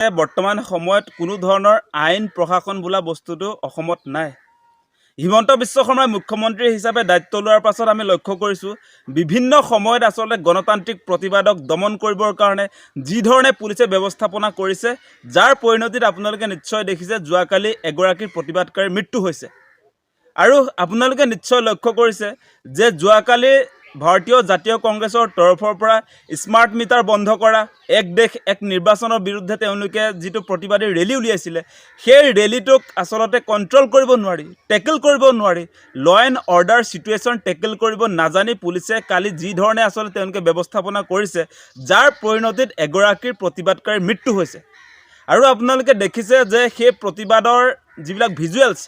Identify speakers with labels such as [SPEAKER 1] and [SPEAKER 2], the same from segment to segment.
[SPEAKER 1] বৰ্তমান সময়ত কোনো ধৰণৰ আইন প্ৰশাসন বোলা বস্তুটো অসমত নাই। হিমন্ত বিশ্ব শৰ্মাই মুখ্যমন্ত্ৰী হিচাপে দায়িত্ব লোৱাৰ পাছত আমি লক্ষ্য কৰিছোঁ, বিভিন্ন সময়ত আচলতে গণতান্ত্ৰিক প্ৰতিবাদক দমন কৰিবৰ কাৰণে যিধৰণে পুলিচে ব্যৱস্থাপনা কৰিছে, যাৰ পৰিণতিত আপোনালোকে নিশ্চয় দেখিছে, যোৱাকালি এগৰাকীৰ প্ৰতিবাদকাৰীৰ মৃত্যু হৈছে। আৰু আপোনালোকে নিশ্চয় লক্ষ্য কৰিছে যে যোৱাকালি ভাৰতীয় জাতীয় কংগ্ৰেছৰ তৰফৰ পৰা স্মাৰ্ট মিটাৰ বন্ধ কৰা, এক দেশ, এক নিৰ্বাচনৰ বিৰুদ্ধে তেওঁলোকে যিটো প্ৰতিবাদী ৰেলী উলিয়াইছিলে, সেই ৰেলীটোক আচলতে কণ্ট্ৰল কৰিব নোৱাৰি, টেকেল কৰিব নোৱাৰি law and order situation tackle কৰিব নাজানি পুলিচে কালি যি ধৰণে আচলতে তেওঁলোকে ব্যৱস্থাপনা কৰিছে, যাৰ পৰিণতিত এগৰাকীৰ প্ৰতিবাদকাৰীৰ মৃত্যু হৈছে। আৰু আপোনালোকে দেখিছে যে সেই প্ৰতিবাদৰ যিবিলাক ভিজুৱেলছ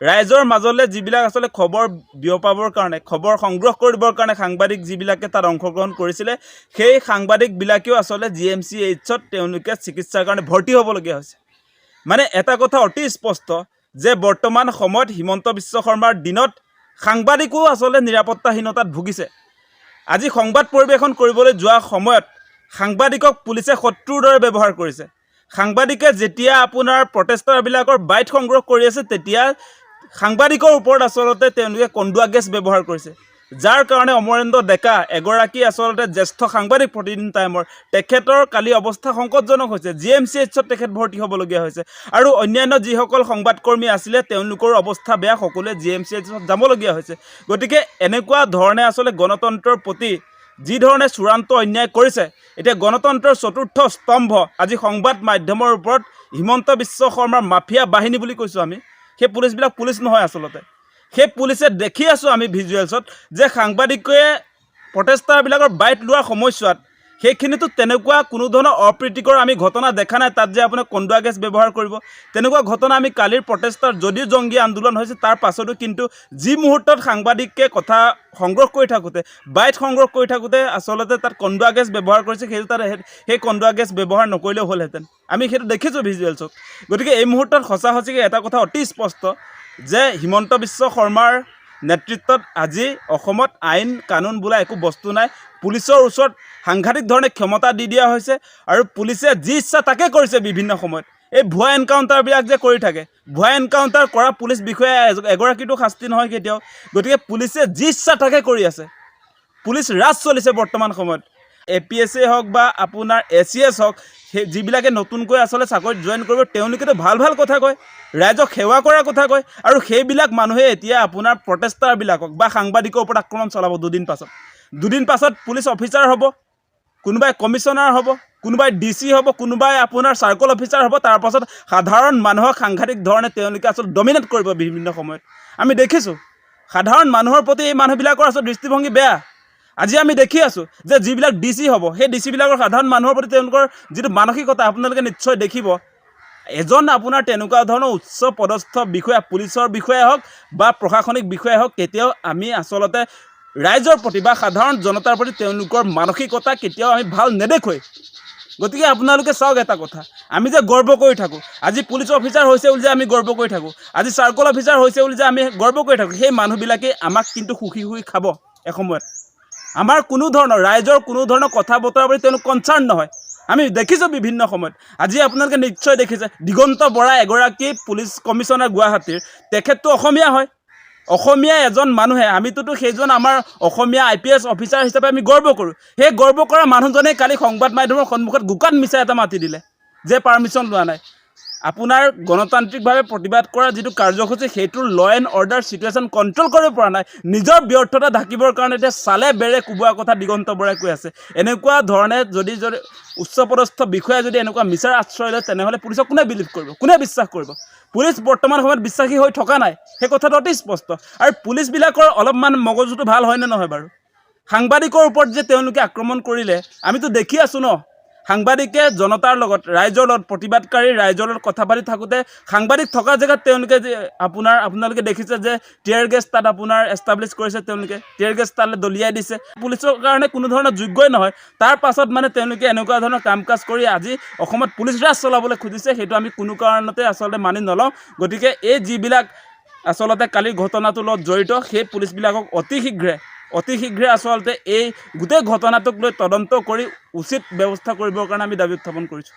[SPEAKER 1] ৰাইজৰ মাজলৈ যিবিলাক আচলতে খবৰ বিয়পাবৰ কাৰণে, খবৰ সংগ্ৰহ কৰিবৰ কাৰণে সাংবাদিক যিবিলাকে তাত অংশগ্ৰহণ কৰিছিলে, সেই সাংবাদিকবিলাকেও আচলতে জি এম চি এইচত তেওঁলোকে চিকিৎসাৰ কাৰণে ভৰ্তি হ'বলগীয়া হৈছে। মানে এটা কথা অতি স্পষ্ট, যে বৰ্তমান সময়ত হিমন্ত বিশ্ব শৰ্মাৰ দিনত সাংবাদিকো আচলতে নিৰাপত্তাহীনতাত ভুগিছে। আজি সংবাদ পৰিৱেশন কৰিবলৈ যোৱা সময়ত সাংবাদিকক পুলিচে শত্ৰুৰ দৰে ব্যৱহাৰ কৰিছে। সাংবাদিকে যেতিয়া আপোনাৰ প্ৰটেষ্টাৰবিলাকৰ বাইট সংগ্ৰহ কৰি আছে, তেতিয়া সাংবাদিকৰ ওপৰত আচলতে তেওঁলোকে কন্দুৱা গেছ ব্যৱহাৰ কৰিছে। যাৰ কাৰণে অমৰেন্দ্ৰ ডেকা, এগৰাকী আচলতে জ্যেষ্ঠ সাংবাদিক প্ৰতিদিন টাইমৰ, তেখেতৰ কালি অৱস্থা সংকটজনক হৈছে। জি এম চি এইচত তেখেত ভৰ্তি হ'বলগীয়া হৈছে। আৰু অন্যান্য যিসকল সংবাদকৰ্মী আছিলে, তেওঁলোকৰো অৱস্থা বেয়া, সকলোৱে জি এম চি এইচত যাবলগীয়া হৈছে। গতিকে এনেকুৱা ধৰণে আচলতে গণতন্ত্ৰৰ প্ৰতি যি ধৰণে চূড়ান্ত অন্যায় কৰিছে, এতিয়া গণতন্ত্ৰৰ চতুৰ্থ স্তম্ভ আজি সংবাদ মাধ্যমৰ ওপৰত হিমন্ত বিশ্ব শৰ্মাৰ মাফিয়া বাহিনী বুলি কৈছোঁ আমি। সেই পুলিচবিলাক পুলিচ নহয় আচলতে। সেই পুলিচে দেখি আছোঁ আমি ভিজুৱেলছত যে সাংবাদিকে প্ৰটেষ্টাৰবিলাকৰ বাইট লোৱাৰ সময়ছোৱাত সেইখিনিতো তেনেকুৱা কোনো ধৰণৰ অপ্ৰীতিকৰ আমি ঘটনা দেখা নাই, তাত যে আপোনাৰ কন্দুৱা গেছ ব্যৱহাৰ কৰিব। তেনেকুৱা ঘটনা আমি কালিৰ প্ৰটেষ্টাৰ যদিও জংগী আন্দোলন হৈছে তাৰ পাছতো কিন্তু যি মুহূৰ্তত সাংবাদিকে কথা সংগ্ৰহ কৰি থাকোঁতে, বাইট সংগ্ৰহ কৰি থাকোঁতে আচলতে তাত কন্দুৱা গেছ ব্যৱহাৰ কৰিছে, সেইটো তাত সেই- সেই কন্দুৱা গেছ ব্যৱহাৰ নকৰিলেও হ'লহেঁতেন। আমি সেইটো দেখিছোঁ ভিজুৱেলছত গতিকে এই মুহূৰ্তত সঁচা সঁচিকৈ এটা কথা অতি স্পষ্ট, যে হিমন্ত বিশ্ব শৰ্মাৰ নেতৃত্বত আজি অসমত আইন, কানুন বোলা একো বস্তু নাই। পুলিচৰ ওচৰত সাংঘাতিক ধৰণে ক্ষমতা দি দিয়া হৈছে আৰু পুলিচে যি ইচ্ছা তাকে কৰিছে বিভিন্ন সময়ত। এই ভুৱা এনকাউণ্টাৰবিলাক যে কৰি থাকে, ভুৱা এনকাউণ্টাৰ কৰা পুলিচ বিষয়া এগৰাকীতো শাস্তি নহয় কেতিয়াও। গতিকে পুলিচে যি ইচ্ছা তাকে কৰি আছে। পুলিচ ৰাজ চলিছে বৰ্তমান সময়ত। এ পি এছ এ হওক বা আপোনাৰ এ চি এছ হওক, সেই যিবিলাকে নতুনকৈ আচলতে চাকৰিত জইন কৰিব, তেওঁলোকেতো ভালো ভালো কথা কয়, ৰাইজক সেৱা কৰাৰ কথা কয়, আৰু সেইবিলাক মানুহে এতিয়া আপোনাৰ প্ৰটেষ্টাৰবিলাকক বা সাংবাদিকৰ ওপৰত আক্ৰমণ চলাব দুদিন পাছত। দুদিন পাছত পুলিচ অফিচাৰ হ'ব, কোনোবাই কমিশ্যনাৰ হ'ব, কোনোবাই ডি চি হ'ব, কোনোবাই আপোনাৰ চাৰ্কল অফিচাৰ হ'ব, তাৰ পাছত সাধাৰণ মানুহক সাংঘাতিক ধৰণে তেওঁলোকে আচলতে ডমিনেট কৰিব বিভিন্ন সময়ত। আমি দেখিছোঁ, সাধাৰণ মানুহৰ প্ৰতি এই মানুহবিলাকৰ আচলতে দৃষ্টিভংগী বেয়া। আজি আমি দেখি আছোঁ যে যিবিলাক ডি চি হ'ব, সেই ডি চিবিলাকৰ সাধাৰণ মানুহৰ প্ৰতি তেওঁলোকৰ যিটো মানসিকতা, আপোনালোকে নিশ্চয় দেখিব। এজন আপোনাৰ তেনেকুৱা ধৰণৰ উচ্চ পদস্থ বিষয়া, পুলিচৰ বিষয়াই হওক বা প্ৰশাসনিক বিষয়াই হওক, কেতিয়াও আমি আচলতে ৰাইজৰ প্ৰতি বা সাধাৰণ জনতাৰ প্ৰতি তেওঁলোকৰ মানসিকতা কেতিয়াও আমি ভালো নেদেখোঁৱেই। গতিকে আপোনালোকে চাওক এটা কথা, আমি যে গৰ্ব কৰি থাকোঁ, আজি পুলিচ অফিচাৰ হৈছে বুলি যে আমি গৰ্ব কৰি থাকোঁ, আজি চাৰ্কল অফিচাৰ হৈছে বুলি যে আমি গৰ্ব কৰি থাকোঁ, সেই মানুহবিলাকেই আমাক কিন্তু সুখী সুখী খাব এসময়ত। আমাৰ কোনো ধৰণৰ, ৰাইজৰ কোনো ধৰণৰ কথা বতৰা প্ৰতি তেওঁলোক কনচাৰ্ণ নহয়। আমি দেখিছোঁ বিভিন্ন সময়ত। আজি আপোনালোকে নিশ্চয় দেখিছে, দিগন্ত বৰা এগৰাকী পুলিচ কমিশ্যনাৰ গুৱাহাটীৰ। তেখেতটো অসমীয়া হয়। অসমীয়া এজন মানুহে, আমিতোতো সেইজন আমাৰ Asomiya I P S officer হিচাপে আমি গৰ্ব কৰোঁ। সেই গৰ্ব কৰা মানুহজনে কালি সংবাদ মাধ্যমৰ সন্মুখত গোকান মিছা এটা মাতি দিলে, যে পাৰ্মিশ্যন লোৱা নাই। আপোনাৰ গণতান্ত্ৰিকভাৱে প্ৰতিবাদ কৰা যিটো কাৰ্যসূচী সেইটোৰ law and order situation control কৰিব পৰা নাই। নিজৰ ব্যৰ্থতা ঢাকিবৰ কাৰণে এতিয়া চালে বেৰে কোবোৱা কথা দিগন্ত বৰাই কৈ আছে। এনেকুৱা ধৰণে যদি যদি উচ্চপদস্থ বিষয়াই যদি এনেকুৱা মিছাৰ আশ্ৰয় লয়, তেনেহ'লে পুলিচক কোনে বিলিভ কৰিব? কোনে বিশ্বাস কৰিব? পুলিচ বৰ্তমান সময়ত বিশ্বাসী হৈ থকা নাই। সেই কথাটো অতি স্পষ্ট। আৰু পুলিচবিলাকৰ অলপমান মগজুটো ভালো হয়নে নহয় বাৰু? সাংবাদিকৰ ওপৰত যে তেওঁলোকে আক্ৰমণ কৰিলে, আমিতো দেখি আছোঁ ন। সাংবাদিকে জনতাৰ লগত, ৰাইজৰ লগত, প্ৰতিবাদকাৰী ৰাইজৰ লগত কথা পাতি থাকোঁতে সাংবাদিক থকা জেগাত তেওঁলোকে যে আপোনাৰ, আপোনালোকে দেখিছে যে টিয়াৰ গেছ তাত আপোনাৰ এষ্টাব্লিছ কৰিছে তেওঁলোকে। টিয়াৰ গেছ তালৈ দলিয়াই দিছে। পুলিচৰ কাৰণে কোনো ধৰণৰ যোগ্যই নহয়। তাৰ পাছত মানে তেওঁলোকে এনেকুৱা ধৰণৰ কাম কাজ কৰি আজি অসমত পুলিচ ৰাজ চলাবলৈ খুজিছে, সেইটো আমি কোনো কাৰণতে আচলতে মানি নলওঁ। গতিকে এই যিবিলাক আচলতে কালিৰ ঘটনাটোৰ লগত জড়িত, সেই পুলিচবিলাকক অতি শীঘ্ৰে অতি শীঘ্ৰে আচলতে এই গোটেই ঘটনাটোক লৈ তদন্ত কৰি উচিত ব্যৱস্থা কৰিবৰ কাৰণে আমি দাবি উত্থাপন কৰিছোঁ।